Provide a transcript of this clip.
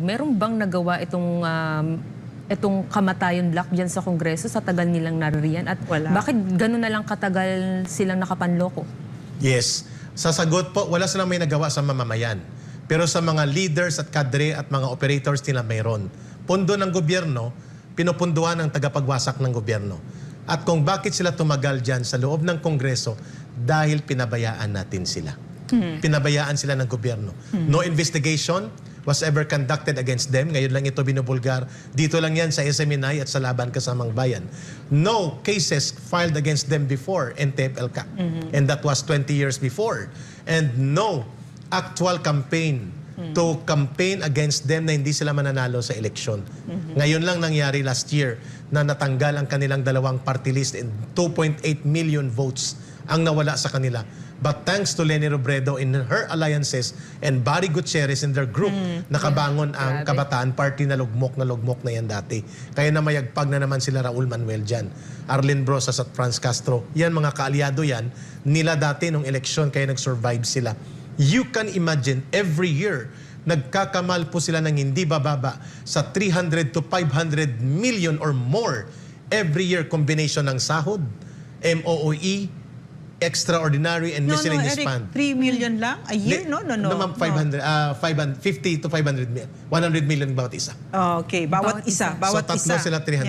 Meron bang nagawa itong um, itong kamatayon black diyan sa Kongreso sa tagal nilang naririyan at Wala. bakit gano'n na lang katagal silang nakapanloko? Yes. Sa sagot po, wala silang may nagawa sa mamamayan. Pero sa mga leaders at kadre at mga operators nila mayroon. Pondo ng gobyerno, pinupunduan ng tagapagwasak ng gobyerno. At kung bakit sila tumagal dyan sa loob ng Kongreso, dahil pinabayaan natin sila. Pinabayaan sila ng gobyerno. No investigation was ever conducted against them. Ngayon lang ito binubulgar. Dito lang yan sa SMNI at sa Laban Kasamang Bayan. No cases filed against them before NTF-ELCAC. And that was 20 years before. And no actual campaign to campaign against them na hindi sila mananalo sa eleksyon. Ngayon lang nangyari last year na natanggal ang kanilang dalawang party list and 2.8 million votes ang nawala sa kanila. But thanks to Leni Robredo in her alliances and Barry Gutierrez in their group, nakabangon ang Kabataan Party na lugmok na lugmok na yan dati. Kaya na mayagpag na naman sila Raul Manuel dyan. Arlene Brosas at Franz Castro. Yan mga kaalyado yan. Nila dati nung eleksyon kaya nag-survive sila. You can imagine every year nagkakamal po sila ng hindi bababa sa 300 to 500 million or more every year combination ng sahod, MOOE, extraordinary and No, no, miscellaneous Eric, fund. 3 million lang a year, no? No, no. No, ma'am, 500, ah, 500, 50 to 500 million. 100 million bawat isa. Okay, bawat, Bawat isa, isa. bawat so, tatlo isa. sila 300.